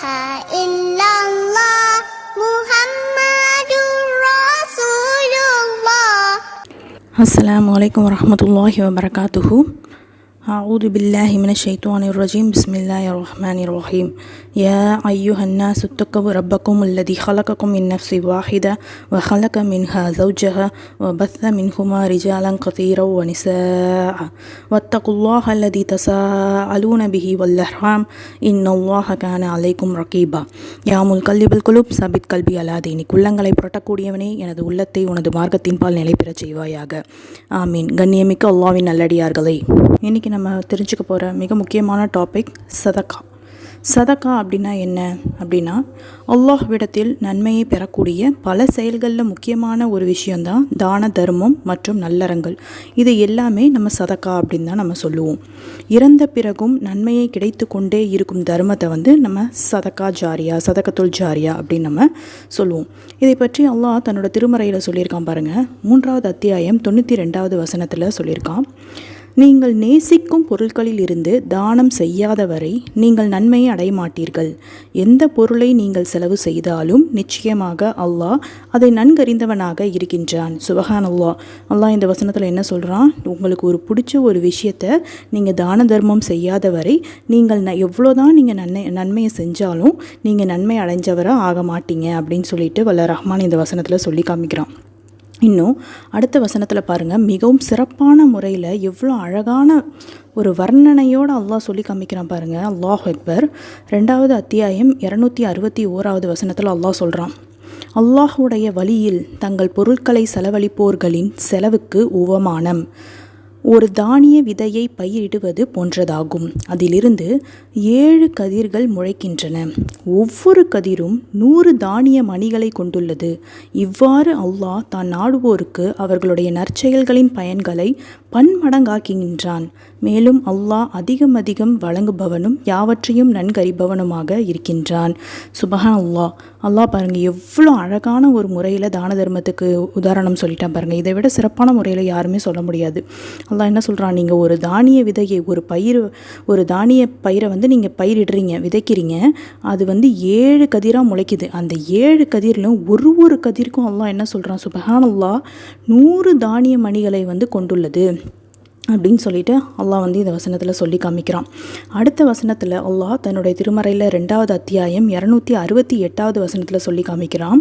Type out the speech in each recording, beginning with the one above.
ilaha illallah Muhammadur Rasulullah. Assalamualaikum warahmatullahi wabarakatuh. أعوذ بالله من الشيطان الرجيم بسم الله الرحمن الرحيم يا أيها الناس اتقوا ربكم الذي خلقكم من نفس واحدة وخلق منها زوجها وبث منهما رجالا كثيرا ونساء واتقوا الله الذي تساءلون به والأرحام إن الله كان عليكم رقيبا يا முல்கல்லிபல் القلوب Sabith கல்வி அலாதீனி குள்ளங்களை புரட்டக்கூடியவனே எனது உள்ளத்தை உனது மார்க்கத்தின் பால் நிலை பெறச் செய்வாயாக ஆமீன் கண்ணியமிக்க அல்லாவின் நல்லடியார்களே இன்னைக்கு நம்ம நம்ம தெரிஞ்சுக்க போகிற மிக முக்கியமான டாபிக் சதக்கா. சதக்கா அப்படின்னா என்ன? அப்படின்னா அல்லாஹ் விடத்தில் நன்மையை பெறக்கூடிய பல செயல்களில் முக்கியமான ஒரு விஷயந்தான் தான தர்மம் மற்றும் நல்லறங்கள். இது எல்லாமே நம்ம சதக்கா அப்படின்னு தான் நம்ம சொல்லுவோம். இறந்த பிறகும் நன்மையை கிடைத்து கொண்டே இருக்கும் தர்மத்தை வந்து நம்ம சதக்கா ஜாரியா சதக்கத்துள் ஜாரியா அப்படின்னு நம்ம சொல்லுவோம். இதை பற்றி அல்லாஹ் தன்னோட திருமறையில் சொல்லியிருக்கான் பாருங்கள் மூன்றாவது அத்தியாயம் தொண்ணூற்றி ரெண்டாவது வசனத்தில் சொல்லியிருக்கான். நீங்கள் நேசிக்கும் பொருட்களில் இருந்து தானம் செய்யாதவரை நீங்கள் நன்மையை அடைய மாட்டீர்கள். எந்த பொருளை நீங்கள் செலவு செய்தாலும் நிச்சயமாக அல்லாஹ் அதை நன்கறிந்தவனாக இருக்கின்றான். சுபஹான் அல்லாஹ் அல்லாஹ் இந்த வசனத்தில் என்ன சொல்கிறான் உங்களுக்கு ஒரு பிடிச்ச ஒரு விஷயத்தை நீங்கள் தான தர்மம் செய்யாதவரை நீங்கள் ந எவ்வளோதான் நீங்கள் நன்மை நன்மையை செஞ்சாலும் நீங்கள் நன்மை அடைஞ்சவராக ஆக மாட்டீங்க அப்படின்னு சொல்லிட்டு வல்ல ரஹ்மான் இந்த வசனத்தில் சொல்லி காமிக்கிறான். இன்னும் அடுத்த வசனத்தில் பாருங்கள் மிகவும் சிறப்பான முறையில் எவ்வளோ அழகான ஒரு வர்ணனையோடு அல்லாஹ் சொல்லி காமிக்கிறான் பாருங்கள் அல்லாஹ் அக்பர். ரெண்டாவது அத்தியாயம் இரநூத்தி அறுபத்தி ஓராவது வசனத்தில் அல்லாஹ் சொல்கிறான் அல்லாஹுடைய வழியில் தங்கள் பொருட்களை செலவழிப்போர்களின் செலவுக்கு உவமானம். ஒரு தானிய விதையை பயிரிடுவது போன்றதாகும். அதிலிருந்து ஏழு கதிர்கள் முளைக்கின்றன. ஒவ்வொரு கதிரும் நூறு தானிய மணிகளை கொண்டுள்ளது. இவ்வாறு அல்லாஹ் தான் நாடுவோருக்கு அவர்களுடைய நற்செயல்களின் பயன்களை பன்மடங்காக்குகின்றான். மேலும் அல்லாஹ் அதிகம் அதிகம் வழங்குபவனும் யாவற்றையும் நன்கறிபவனுமாக இருக்கின்றான். சுபஹான் அல்லாஹ் அல்லாஹ் பாருங்கள் எவ்வளோ அழகான ஒரு முறையில் தான தர்மத்துக்கு உதாரணம் சொல்லிட்டேன் பாருங்கள் இதை விட சிறப்பான முறையில் யாருமே சொல்ல முடியாது. அல்லா என்ன சொல்கிறான் நீங்கள் ஒரு தானிய விதையை ஒரு பயிர் ஒரு தானிய பயிரை வந்து நீங்கள் பயிரிடுறீங்க விதைக்கிறீங்க. அது வந்து ஏழு கதிராக முளைக்குது. அந்த ஏழு கதிரிலும் ஒரு ஒரு கதிர்க்கும் அல்லா என்ன சொல்கிறான் சுபஹானல்லா அல்லாஹ் நூறு தானிய மணிகளை வந்து கொண்டுள்ளது. அப்படின்னு சொல்லிட்டு அல்லாஹ் வந்து இந்த வசனத்தில் சொல்லி காமிக்கிறான். அடுத்த வசனத்தில் அல்லாஹ் தன்னுடைய திருமறையில் ரெண்டாவது அத்தியாயம் இரநூத்தி அறுபத்தி எட்டாவது வசனத்தில் சொல்லி காமிக்கிறான்.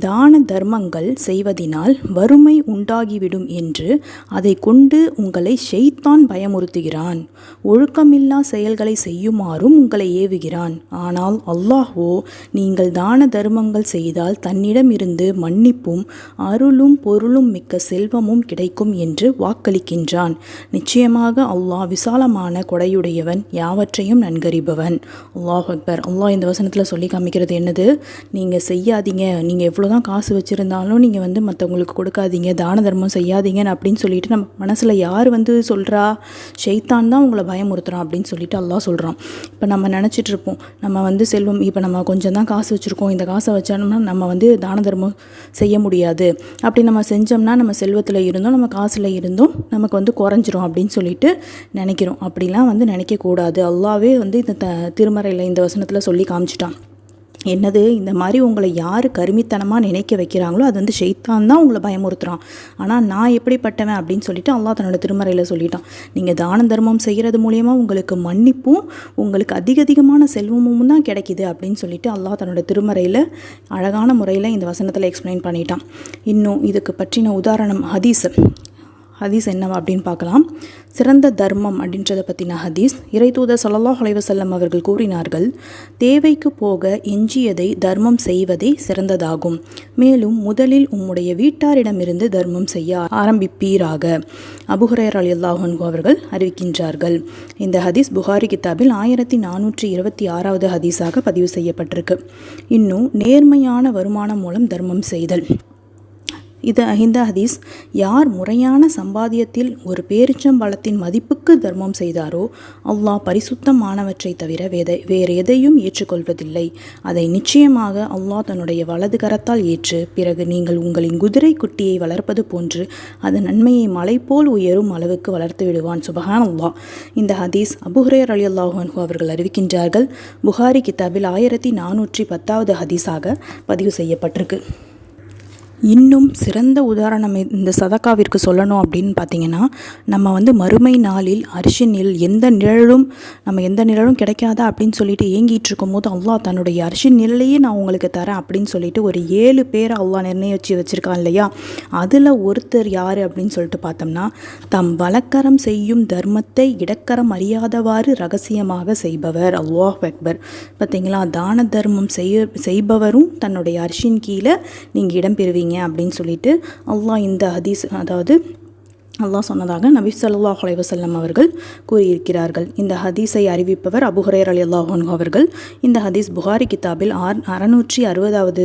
தான தர்மங்கள் செய்வதினால் வறுமை உண்டாகிவிடும் என்று அதை கொண்டு உங்களை ஷெய்தான் பயமுறுத்துகிறான். ஒழுக்கமில்லா செயல்களை செய்யுமாறும் உங்களை ஏவுகிறான். ஆனால் அல்லாஹோ நீங்கள் தான தர்மங்கள் செய்தால் தன்னிடமிருந்து மன்னிப்பும் அருளும் பொருளும் மிக்க செல்வமும் கிடைக்கும் என்று வாக்களிக்கின்றான். நிச்சயமாக அல்லாஹ் விசாலமான கொடையுடையவன் யாவற்றையும் நன்கறிபவன். அல்லாஹ் அக்பர். அல்லாஹ் இந்த வசனத்தில் சொல்லி காமிக்கிறது என்னது? நீங்கள் செய்யாதீங்க நீங்கள் எவ்வளோ தான் காசு வச்சுருந்தாலும் நீங்கள் வந்து மற்றவங்களுக்கு கொடுக்காதீங்க தான தர்மம் செய்யாதீங்க அப்படின்னு சொல்லிட்டு நம்ம மனசில் யார் வந்து சொல்கிறா ஷெய்தான் தான் உங்களை பயமுறுத்துகிறான் அப்படின்னு சொல்லிட்டு அல்லா சொல்கிறான் இப்போ நம்ம நினச்சிட்டு இருப்போம் நம்ம வந்து செல்வம் இப்போ நம்ம கொஞ்சம் தான் காசு வச்சுருக்கோம் இந்த காசை வச்சோம்னா நம்ம வந்து தான தர்மம் செய்ய முடியாது. அப்படி நம்ம செஞ்சோம்னா நம்ம செல்வத்தில் இருந்தோம் நம்ம காசில் இருந்தும் நமக்கு வந்து குறைஞ்சிரும் அப்படின்னு சொல்லிட்டு நினைக்கிறோம். அப்படிலாம் வந்து நினைக்கக்கூடாது. அல்லாவே வந்து இந்த த திருமறையில் இந்த வசனத்தில் சொல்லி காமிச்சிட்டான். என்னது இந்த மாதிரி உங்களை யார் கருமித்தனமாக நினைக்க வைக்கிறாங்களோ அது வந்து ஷெய்தான் தான் உங்களை பயமுறுத்துகிறான் ஆனால் நான் எப்படிப்பட்டவன் அப்படின்னு சொல்லிட்டு அல்லாஹ் தன்னோட திருமறையில் சொல்லிட்டான். நீங்கள் தான தர்மம் செய்கிறது மூலியமாக உங்களுக்கு மன்னிப்பும் உங்களுக்கு அதிக அதிகமான செல்வமும் தான் கிடைக்கிது அப்படின்னு சொல்லிட்டு அல்லாஹ் தன்னோட திருமறையில் அழகான முறையில் இந்த வசனத்தில் எக்ஸ்பிளைன் பண்ணிட்டான். இன்னும் இதுக்கு பற்றின உதாரணம் ஹதீஸ். ஹதீஸ் என்ன அப்படின்னு பார்க்கலாம். சிறந்த தர்மம் அப்படின்றத பற்றின ஹதீஸ். இறைதூதர் ஸல்லல்லாஹு அலைஹி அவர்கள் கூறினார்கள் தேவைக்கு போக எஞ்சியதை தர்மம் செய்வதே சிறந்ததாகும். மேலும் முதலில் உம்முடைய வீட்டாரிடமிருந்து தர்மம் செய்ய ஆரம்பிப்பீராக. அபுஹுரேர் அலி அல்லாஹன்கு அவர்கள் அறிவிக்கின்றார்கள். இந்த ஹதீஸ் புகாரி கிதாபில் ஆயிரத்தி நானூற்றி இருபத்தி ஆறாவது ஹதீஸாக பதிவு செய்யப்பட்டிருக்கு. இன்னும் நேர்மையான வருமானம் மூலம் தர்மம் செய்தல். இது இந்த ஹதீஸ். யார் முறையான சம்பாத்தியத்தில் ஒரு பேரிச்சம்பழத்தின் மதிப்புக்கு தர்மம் செய்தாரோ அல்லாஹ் பரிசுத்தமானவற்றை தவிர வேத வேறு எதையும் ஏற்றுக்கொள்வதில்லை. அதை நிச்சயமாக அல்லாஹ் தன்னுடைய வலது கரத்தால் ஏற்று பிறகு நீங்கள் உங்களின் குதிரை குட்டியை வளர்ப்பது போன்று அதன் நன்மையை மலை போல் உயரும் அளவுக்கு வளர்த்து விடுவான். சுபஹான் அல்லாஹ் இந்த ஹதீஸ் அபுஹரேர் அலி அல்லாஹு அவர்கள் அறிவிக்கின்றார்கள். புகாரி கிதாபில் ஆயிரத்தி நானூற்றி பத்தாவது ஹதீஸாக பதிவு செய்யப்பட்டிருக்கு. இன்னும் சிறந்த உதாரணம் இந்த சதக்காவிற்கு சொல்லணும் அப்படின்னு பார்த்தீங்கன்னா நம்ம வந்து மறுமை நாளில் அரிசி நிழல் எந்த நிழலும் நம்ம எந்த நிழலும் கிடைக்காதா அப்படின்னு சொல்லிட்டு ஏங்கிட்டு இருக்கும்போது அல்லாஹ் தன்னுடைய அரிசி நிழலையே நான் உங்களுக்கு தரேன் அப்படின்னு சொல்லிட்டு ஒரு ஏழு பேரை அல்லாஹ் நிர்ணயிச்சு வச்சுருக்கான் இல்லையா? அதில் ஒருத்தர் யார் அப்படின்னு சொல்லிட்டு பார்த்தோம்னா தம் வழக்கரம் செய்யும் தர்மத்தை இடக்கரம் அறியாதவாறு ரகசியமாக செய்பவர். அல்லாஹ் அக்பர். பார்த்தீங்களா? தான தர்மம் செய்ய செய்பவரும் தன்னுடைய அரிசின் கீழே நீங்கள் இடம் அப்படின்னு சொல்லிட்டு அல்லாஹ் இந்த ஹதீஸ் அதாவது அல்லாஹ் சொன்னதாக நபி சல்லாஹ் அலைவசல்லம் அவர்கள் கூறியிருக்கிறார்கள். இந்த ஹதீஸை அறிவிப்பவர் அபுஹரேர் அலி அல்லாஹன் அவர்கள். இந்த ஹதீஸ் புகாரி கிதாபில் ஆர் அறநூற்றி அறுபதாவது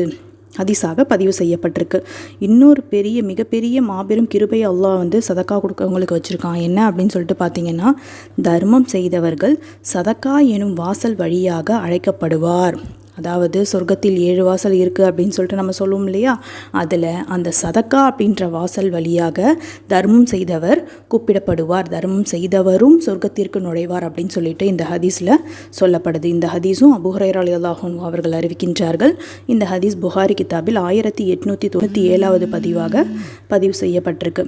ஹதீஸாக பதிவு செய்யப்பட்டிருக்கு. இன்னொரு பெரிய மிகப்பெரிய மாபெரும் கிருபை அல்லாஹ் வந்து சதக்கா கொடுக்கவங்களுக்கு வச்சுருக்கான். என்ன அப்படின்னு சொல்லிட்டு பார்த்தீங்கன்னா தர்மம் செய்தவர்கள் சதக்கா எனும் வாசல் வழியாக அழைக்கப்படுவார். அதாவது சொர்க்கத்தில் ஏழு வாசல் இருக்குது அப்படின்னு சொல்லிட்டு நம்ம சொல்லுவோம் இல்லையா? அதில் அந்த சதக்கா அப்படின்ற வாசல் வழியாக தர்மம் செய்தவர் கூப்பிடப்படுவார். தர்மம் செய்தவரும் சொர்க்கத்திற்கு நுழைவார் அப்படின்னு சொல்லிட்டு இந்த ஹதீஸில் சொல்லப்படுது. இந்த ஹதீஸும் அபுஹரேர் அவர்கள் அறிவிக்கின்றார்கள். இந்த ஹதீஸ் புகாரி கிதாபில் ஆயிரத்தி எட்நூற்றி தொண்ணூற்றி ஏழாவது பதிவாக பதிவு செய்யப்பட்டிருக்கு.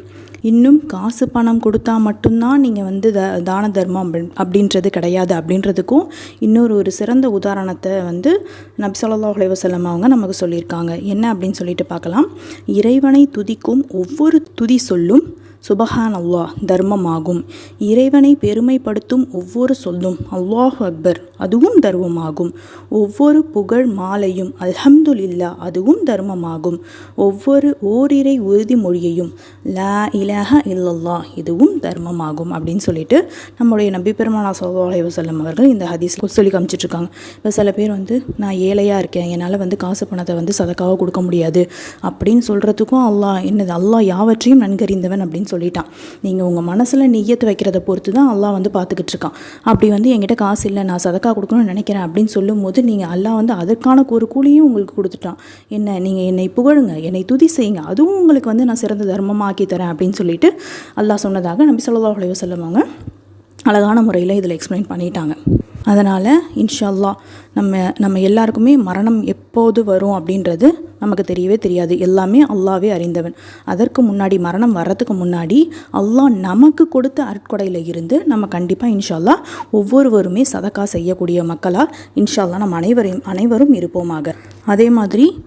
இன்னும் காசு பணம் கொடுத்தா மட்டும்தான் நீங்கள் வந்து த தான தர்மம் அப்படி அப்படின்றது கிடையாது. அப்படின்றதுக்கும் இன்னொரு ஒரு சிறந்த உதாரணத்தை வந்து நபி அலைவசல்லம் அவங்க நமக்கு சொல்லியிருக்காங்க. என்ன அப்படின்னு சொல்லிட்டு பார்க்கலாம். இறைவனை துதிக்கும் ஒவ்வொரு துதி சொல்லும் சுபஹான் அல்லாஹ் தர்மமாகும். இறைவனை பெருமைப்படுத்தும் ஒவ்வொரு சொல்லும் அல்லாஹ் அக்பர் அதுவும் தர்மமாகும். ஒவ்வொரு புகழ் மாலையும் அல்ஹம்துலில்லா அதுவும் தர்மமாகும். ஒவ்வொரு ஓரிரை உறுதிமொழியையும் லா இலஹ இல்லல்லா இதுவும் தர்மமாகும் அப்படின்னு சொல்லிட்டு நம்முடைய நபி பெருமானா சல்லா வசல்லம் அவர்கள் இந்த ஹதீஸ் சொல்லி காமிச்சிட்ருக்காங்க. இப்போ சில பேர் வந்து நான் ஏழையாக இருக்கேன் என்னால் வந்து காசு பணத்தை வந்து சதக்காக கொடுக்க முடியாது. அப்படின்னு சொல்கிறதுக்கும் அல்லாஹ் என்னது அல்லாஹ் யாவற்றையும் நன்கறிந்தவன் அப்படின்னு சொல்லிட்டான். நீங்கள் உங்கள் மனசில் நிய்யத்து வைக்கிறத பொறுத்து தான் அல்லா வந்து பார்த்துக்கிட்டு இருக்கான். அப்படி வந்து என்கிட்ட காசு இல்லை நான் சதக்கா கொடுக்கணும்னு நினைக்கிறேன் அப்படின்னு சொல்லும்போது நீங்கள் அல்லா வந்து அதற்கான ஒரு கூலியும் உங்களுக்கு கொடுத்துட்டான். என்ன நீங்கள் என்னை புகழுங்க என்னை துதி செய்யுங்க அதுவும் உங்களுக்கு வந்து நான் சிறந்த தர்மமாக ஆக்கி தரேன் அப்படின்னு சொல்லிட்டு அல்லா சொன்னதாக நம்பி சொல்லதா அலைஹி சொல்லுவாங்க அழகான முறையில் இதில் எக்ஸ்பிளைன் பண்ணிட்டாங்க. அதனால் இன்ஷால்லா நம்ம நம்ம எல்லாருக்குமே மரணம் எப்போது வரும் அப்படின்றது நமக்கு தெரியவே தெரியாது. எல்லாமே அல்லாவே அறிந்தவன். அதற்கு முன்னாடி மரணம் வர்றதுக்கு முன்னாடி அல்லாஹ் நமக்கு கொடுத்த அருட்கொடையில் இருந்து நம்ம கண்டிப்பாக இன்ஷால்லா ஒவ்வொருவருமே சதக்கா செய்யக்கூடிய மக்களாக இன்ஷால்லா நம் நம்ம அனைவரையும் அனைவரும் இருப்போமாக. அதே மாதிரி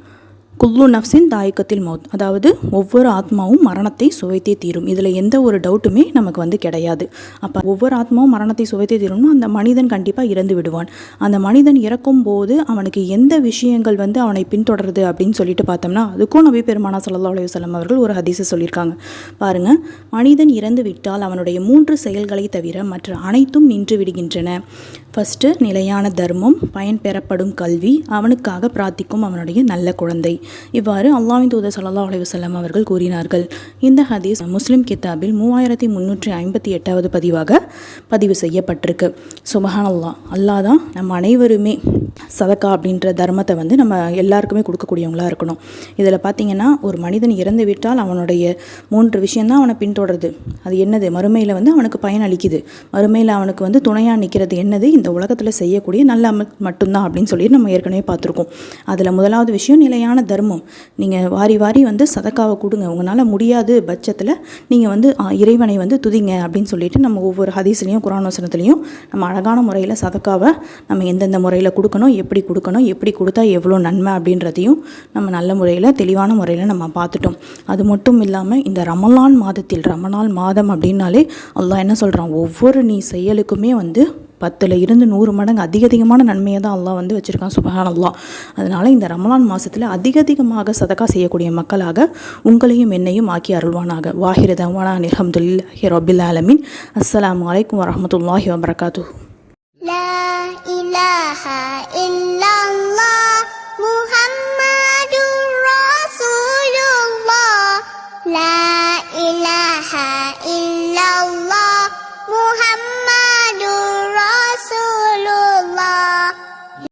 குல்லு நஃப்ஸின் தாயக்கத்தில் மௌத். அதாவது ஒவ்வொரு ஆத்மாவும் மரணத்தை சுவைத்தே தீரும். இதில் எந்த ஒரு டவுட்டுமே நமக்கு வந்து கிடையாது. அப்போ ஒவ்வொரு ஆத்மாவும் மரணத்தை சுவைத்தே தீரும்னா அந்த மனிதன் கண்டிப்பாக இறந்து விடுவான். அந்த மனிதன் இறக்கும் போது அவனுக்கு எந்த விஷயங்கள் வந்து அவனை பின்தொடருது அப்படின்னு சொல்லிட்டு பார்த்தோம்னா அதுக்கும் நபி பெருமானா சல்லா அலைஹி அவர்கள் ஒரு ஹதீஸை சொல்லியிருக்காங்க. பாருங்க மனிதன் இறந்து விட்டால் அவனுடைய மூன்று செயல்களை தவிர மற்ற அனைத்தும் நின்று விடுகின்றன. ஃபஸ்ட்டு நிலையான தர்மம் பயன் பெறப்படும் கல்வி அவனுக்காக பிரார்த்திக்கும் அவனுடைய நல்ல குழந்தை. இவ்வாறு அல்லாவின் தூதர் சல்லா அலைஹி அவர்கள் கூறினார்கள். இந்த ஹதீஸ் முஸ்லிம் கித்தாபில் மூவாயிரத்தி முந்நூற்றி ஐம்பத்தி எட்டாவது பதிவாக பதிவு செய்யப்பட்டிருக்கு. சுபஹான் அல்லா அல்லா தான் நம்ம அனைவருமே சதக்கா அப்படின்ற தர்மத்தை வந்து நம்ம எல்லாருக்குமே கொடுக்கக்கூடியவங்களாக இருக்கணும். இதில் பார்த்தீங்கன்னா ஒரு மனிதன் இறந்து விட்டால் அவனுடைய மூன்று விஷயந்தான் அவனை பின்தொடருது. அது என்னது? மறுமையில் வந்து அவனுக்கு பயன் அளிக்குது. மறுமையில் அவனுக்கு வந்து துணையாக நிற்கிறது என்னது? இந்த உலகத்தில் செய்யக்கூடிய நல்ல அமல் மட்டும்தான் அப்படின்னு சொல்லி நம்ம ஏற்கனவே பார்த்துருக்கோம். அதில் முதலாவது விஷயம் நிலையான தர்மம். நீங்கள் வாரி வாரி வந்து சதக்காவை கொடுங்க. உங்களால் முடியாது பட்சத்தில் நீங்கள் வந்து இறைவனை வந்து துதிங்க அப்படின்னு சொல்லிட்டு நம்ம ஒவ்வொரு ஹதீஸ்லேயும் குரானோசனத்துலேயும் நம்ம அழகான முறையில் சதக்காவை நம்ம எந்தெந்த முறையில் கொடுக்கணும் எப்படி கொடுக்கணும் எப்படி கொடுத்தா எவ்வளோ நன்மை அப்படின்றதையும் நம்ம நல்ல முறையில் தெளிவான முறையில் நம்ம பார்த்துட்டோம். அது மட்டும் இல்லாமல் இந்த ரமலான் மாதத்தில் ரமலான் மாதம் அப்படின்னாலே அல்லாஹ் என்ன சொல்கிறான் ஒவ்வொரு நீ செயலுக்குமே வந்து பத்தில் இருந்து நூறு மடங்கு அதிக அதிகமான நன்மையை தான் அல்லாஹ் வந்து வச்சுருக்கான் சுபஹான் அல்லாஹ் அதனால் இந்த ரமலான் மாதத்தில் அதிக அதிகமாக சதக்கா செய்யக்கூடிய மக்களாக உங்களையும் என்னையும் ஆக்கி அருள்வானாக. வாஹிர் தவானா நிஹம்துல்லாஹி ரபில் ஆலமின். அஸ்லாம் வலைக்கம் வரமத்துல்லாஹி வபரகாத்து لا إله إلا